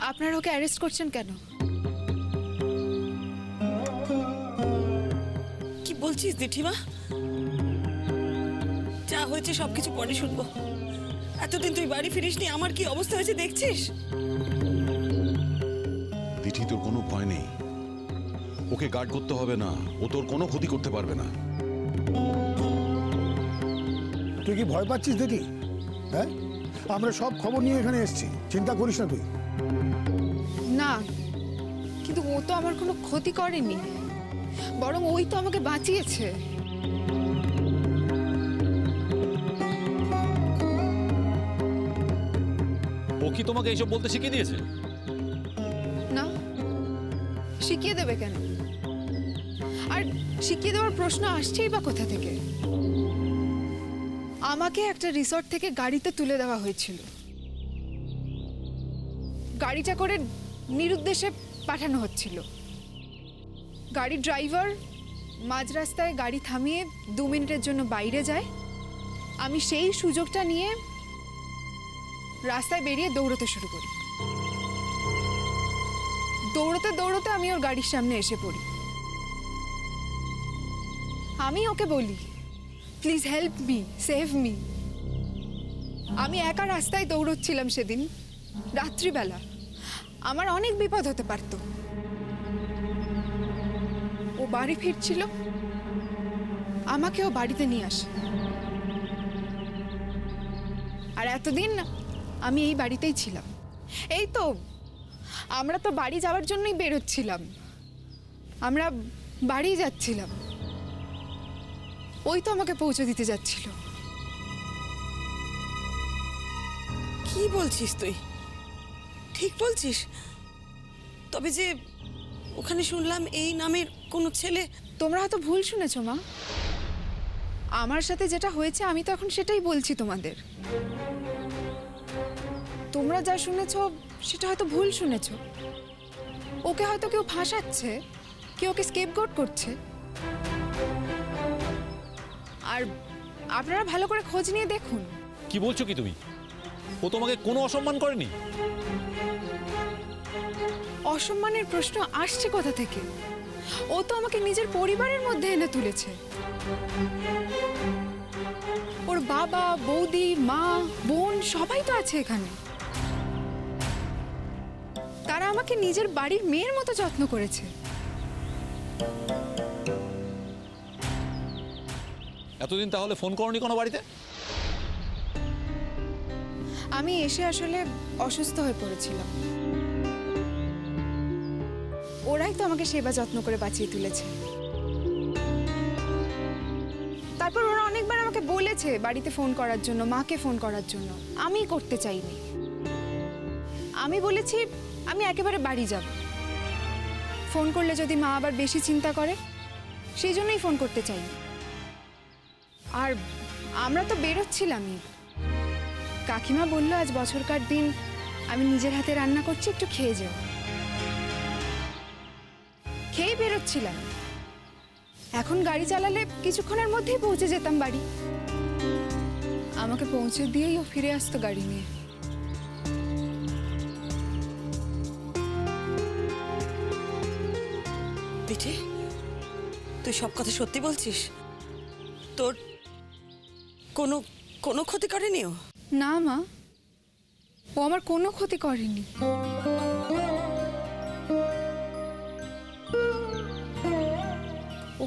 আপনারা ওকে অ্যারেস্ট করছেন কেন? কি বলছিস দিঠিমা যা হয়েছে সবকিছু পরে শুনব। এতদিন তুই বাড়ি ফিরিসনি আমার কি অবস্থা হয়েছে দেখছিস? দিঠি তোর কোনো ভয় নেই। ওকে গার্ড করতে হবে না। ও তোর কোনো ক্ষতি করতে পারবে না। তুই কি ভয় পাচ্ছিস দিদি হ্যাঁ? আমরা সব খবর নিয়ে এখানে এসেছি। চিন্তা করিস না তুই। কিন্তু ও তো আমার কোনো ক্ষতি করেনি। বরং ওই তো আমাকে বাঁচিয়েছে। ও কি তোমাকে এইসব বলতে শিখিয়ে দিয়েছে? না। শিখিয়ে দেবে কেন? আর শিখিয়ে দেওয়ার প্রশ্ন আসছেই বা কোথা থেকে? আমাকে একটা রিসর্ট থেকে গাড়িতে তুলে দেওয়া হয়েছিল। গাড়িটা করে নিরুদ্দেশে পাঠানো হচ্ছিল। গাড়ির ড্রাইভার মাঝ রাস্তায় গাড়ি থামিয়ে দু মিনিটের জন্য বাইরে যায়। আমি সেই সুযোগটা নিয়ে রাস্তায় বেরিয়ে দৌড়তে শুরু করি। দৌড়তে দৌড়তে আমি ওর গাড়ির সামনে এসে পড়ি। আমি ওকে বলি please help me save me আমি একা রাস্তায় দৌড়চ্ছিলাম সেদিন, রাত্রিবেলা। আমার অনেক বিপদ হতে পারত। ও বাড়ি ফিরছিল, আমাকেও বাড়িতে নিয়ে আসে। আর এতদিন আমি এই বাড়িতেই ছিলাম। এই তো, আমরা তো বাড়ি যাওয়ার জন্যই বেরোচ্ছিলাম। আমরা বাড়ি যাচ্ছিলাম। ওই তো আমাকে পৌঁছে দিতে যাচ্ছিল। কি বলছিস তুই? ঠিক বলছিস। তবে যে ওখানে শুনলাম এই নামের কোনো ছেলে তোমরা হয়তো ভুল শুনেছো মা। আমার সাথে যেটা হয়েছে আমি তো এখন সেটাই বলছি তোমাদের। তোমরা যা শুনেছ সেটা হয়তো ভুল শুনেছ। ওকে হয়তো কেউ ফাঁসাচ্ছে কেউ ওকে স্কেপগোট করছে। আর আপনারা ভালো করে খোঁজ নিয়ে দেখুন। কি বলছো কি তুমি? ও তোমাকে কোনো অসম্মান করেনি? অসম্মানের প্রশ্ন আসছে কোথা থেকে? ও তো আমাকে নিজের পরিবারের মধ্যে এনে তুলেছে। ওর বাবা বৌদি মা বোন সবাই তো আছে এখানে। তারা আমাকে নিজের বাড়ির মেয়ের মতো যত্ন করেছে। এতদিন তাহলে ফোন করনি কোনো বাড়িতে? আমি এসে আসলে অসুস্থ হয়ে পড়েছিলাম। ওরাই তো আমাকে সেবা যত্ন করে বাঁচিয়ে তুলেছে। তারপর ওরা অনেকবার আমাকে বলেছে বাড়িতে ফোন করার জন্য, মাকে ফোন করার জন্য। আমি করতে চাইনি। আমি বলেছি, আমি একেবারে বাড়ি যাব। ফোন করলে যদি মা আবার বেশি চিন্তা করে, সেই জন্যই ফোন করতে চাইনি। আর আমরা তো বেরোচ্ছিলামই। কাকিমা বলল, আজ বছরকার দিন আমি নিজের হাতে রান্না করছি, একটু খেয়ে যাও। খেয়ে বেরোচ্ছিলাম। এখন গাড়ি চালালে কিছুক্ষণের মধ্যেই পৌঁছে যেতাম বাড়ি। আমাকে পৌঁছে দিয়েই ও ফিরে আসতো গাড়ি নিয়ে। তুই সব কথা সত্যি বলছিস? তোর কোনো কোনো ক্ষতি করেনি ও না মা ও আমার কোনো ক্ষতি করেনি।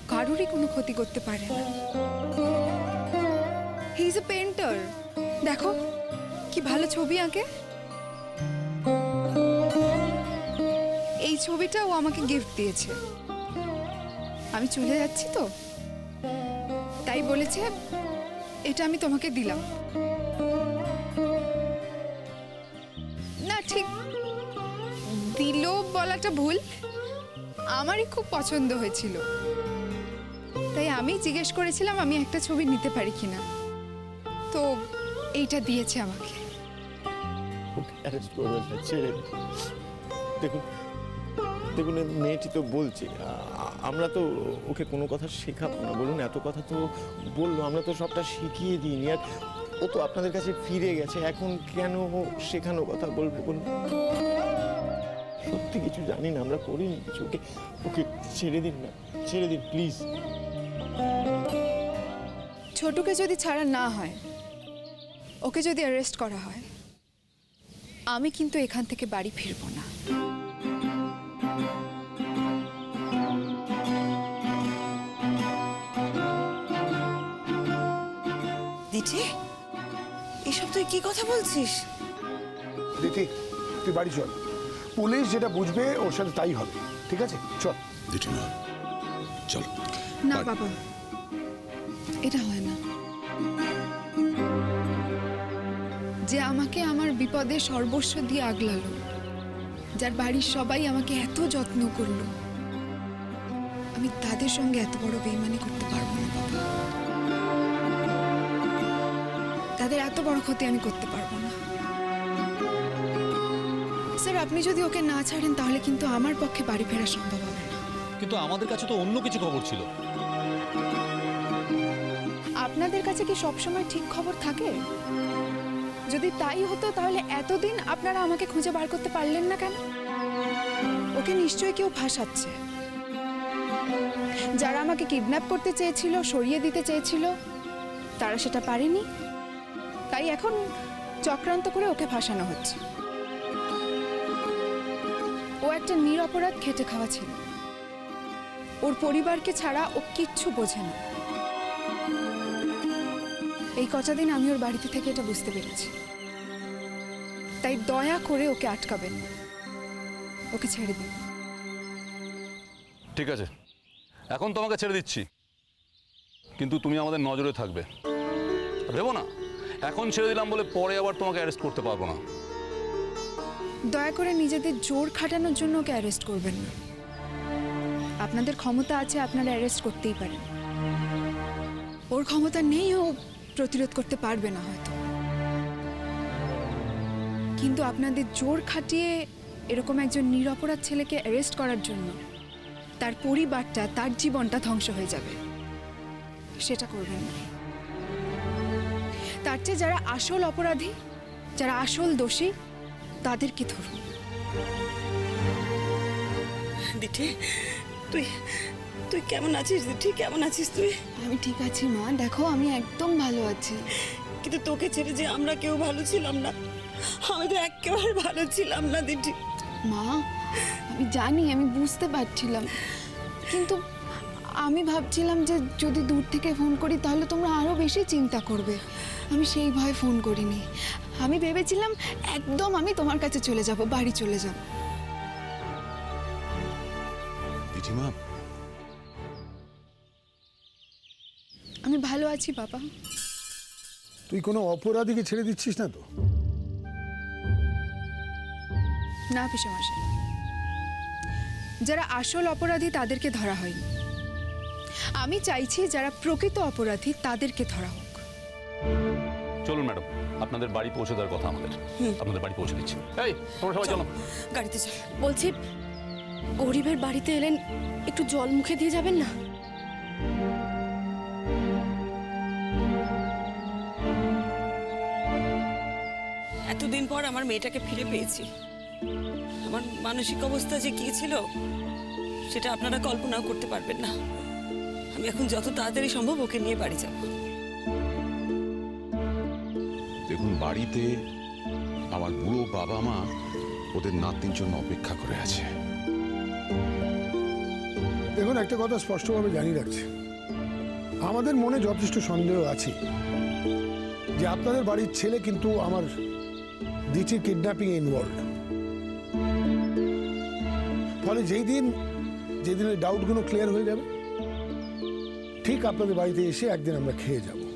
কারোরই কোনো ক্ষতি করতে পারে না। হি ইজ এ পেন্টার দেখো, কি ভালো ছবি আঁকে। এই ছবিটা ও আমাকে গিফট দিয়েছে। আমি চলে যাচ্ছি তো। তাই বলেছে, এটা আমি তোমাকে দিলাম। না, ঠিক। দিল বলাটা ভুল। আমারই খুব পছন্দ হয়েছিল। তাই আমি জিজ্ঞেস করেছিলাম, আমি একটা ছবি নিতে পারি কিনা। তো এইটা দিয়েছে আমাকে। ছেড়ে। দেখুন দেখুন মেয়েটি তো বলছে আমরা তো ওকে কোনো কথা শেখাবো না। বলুন, এত কথা তো বলল, আমরা তো সবটা শিখিয়ে দিইনি। আর ও তো আপনাদের কাছে ফিরে গেছে, এখন কেন শেখানো কথা বলবে বলুন? কিছু জানি না, আমরা করিনি কিছু। ওকে ওকে ছেড়ে দিন না, ছেড়ে দিন প্লিজ ছোটকে যদি ছাড়া না হয় ওকে যদি অ্যারেস্ট করা হয় আমি কিন্তু এখান থেকে বাড়ি ফিরবো না। দিঠি এসব তুই কি কথা বলছিস? দিদি তুই বাড়ি চল। পুলিশ যেটা বুঝবে ওর সাথে তাই হবে। ঠিক আছে? চল। জেঠিমা চল না বাবা। এটা হয় না। যে আমাকে আমার বিপদে সর্বস্ব দিয়ে আগলালো যার বাড়ির সবাই আমাকে এত যত্ন করল আমি তাদের সঙ্গে এত বড় বেইমানি করতে পারব না বাবা। তাদের এত বড় ক্ষতি আমি করতে পারব না। স্যার আপনি যদি ওকে না ছাড়েন তাহলে কিন্তু আমার পক্ষে বাড়ি ফেরা সম্ভব হবে না। কিন্তু আমাদের কাছে তো অন্য কিছু খবর ছিল। কাছে কি সবসময় ঠিক খবর থাকে? যদি তাই হতো, তাহলে এতদিন আপনারা আমাকে খুঁজে বার করতে পারলেন না কেন? ওকে নিশ্চয়ই কেউ ফাঁসাচ্ছে। যারা আমাকে কিডন্যাপ করতে চেয়েছিল, সরিয়ে দিতে চেয়েছিল, তারা সেটা পারেনি। তাই এখন চক্রান্ত করে ওকে ফাঁসানো হচ্ছে। ও একটা নিরপরাধ খেটে খাওয়া ছিল। ওর পরিবারকে ছাড়া ও কিচ্ছু বোঝে না। এই কটা দিন আমি ওর বাড়িতে থেকে এটা বুঝতে পেরেছি। তাই দয়া করে ওকে আটকাবেন না। ওকে ছেড়ে দিন। ঠিক আছে। এখন তোমাকে ছেড়ে দিচ্ছি। কিন্তু তুমি আমাদের নজরে থাকবে। ভেবো না। এখন ছেড়ে দিলাম বলে পরে আবার তোমাকে অ্যারেস্ট করতে পারব না। দয়া করে নিজেদের জোর খাটানোর জন্য ওকে অ্যারেস্ট করবেন না। আপনাদের ক্ষমতা আছে আপনারা অ্যারেস্ট করতেই পারেন। ওর ক্ষমতা নেই ও প্রতিরোধ করতে পারবে না হয়তো। কিন্তু আপনাদের জোর খাটিয়ে এরকম একজন নিরপরাধ ছেলেকে অ্যারেস্ট করার জন্য তার পরিবারটা, তার জীবনটা ধ্বংস হয়ে যাবে। সেটা করবেন না। তার চেয়ে যারা আসল অপরাধী, যারা আসল দোষী, তাদেরকে ধরুন। দিঠি তুই তুই কেমন আছিস? দিঠি কেমন আছিস তুই? আমি ঠিক আছি মা। দেখো আমি একদম ভালো আছি। কিন্তু তোকে ছেড়ে যে আমরা কেউ ভালো ছিলাম না। আমি তো একেবারে ভালো ছিলাম না দিঠি মা আমি জানি আমি বুঝতে পারছিলাম। কিন্তু আমি ভাবছিলাম যে যদি দূর থেকে ফোন করি তাহলে তোমরা আরও বেশি চিন্তা করবে। আমি সেই ভয়ে ফোন করিনি। আমি ভেবেছিলাম একদম আমি তোমার কাছে চলে যাব বাড়ি চলে যাব। আমি ভালো আছি বাবা। তুই কোনো অপরাধীকে ছেড়ে দিচ্ছিস না তো? না পিসেমাসে যারা আসল অপরাধী তাদেরকে ধরা হয়নি। আমি চাইছি যারা প্রকৃত অপরাধী তাদেরকে ধরা হোক। চলুন ম্যাডাম। আপনাদের বাড়ি পৌঁছে দেওয়ার কথা আমাদের। আপনাদের বাড়ি পৌঁছে দিচ্ছি। এই তোমরা সবাই চলো। গাড়িতে চল। বলছি গরিবের বাড়িতে এলেন একটু জল মুখে দিয়ে যাবেন না? আমার মেয়েটাকে ফিরে পেয়েছি। আমার মানসিক অবস্থা যে কি ছিল সেটা আপনারা কল্পনাও করতে পারবেন না। আমি এখন যত তাড়াতাড়ি সম্ভব ওকে নিয়ে বাড়ি যাব। দেখুন বাড়িতে আমার বুড়ো বাবা মা ওদের নাতির জন্য অপেক্ষা করে আছে। দেখুন একটা কথা স্পষ্টভাবে জানিয়ে রাখছি। আমাদের মনে যথেষ্ট সন্দেহ আছে যে আপনাদের বাড়ির ছেলে কিন্তু আমার দিচির কিডন্যাপিং ইনভলভ ফলে যেই দিন যেদিন ওই ডাউটগুলো ক্লিয়ার হয়ে যাবে ঠিক আপনাদের বাড়িতে এসে একদিন আমরা খেয়ে যাব।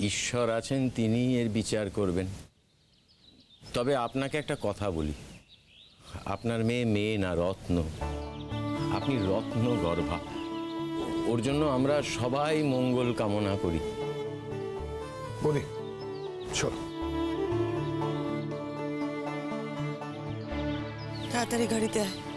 ঈশ্বর আছেন তিনিই এর বিচার করবেন। তবে আপনাকে একটা কথা বলি। আপনার মেয়ে মেয়ে না রত্ন। আপনি রত্ন গর্ভা। ওর জন্য আমরা সবাই মঙ্গল কামনা করি। বলি। চলো তাড়াতাড়ি গাড়িতে আয়।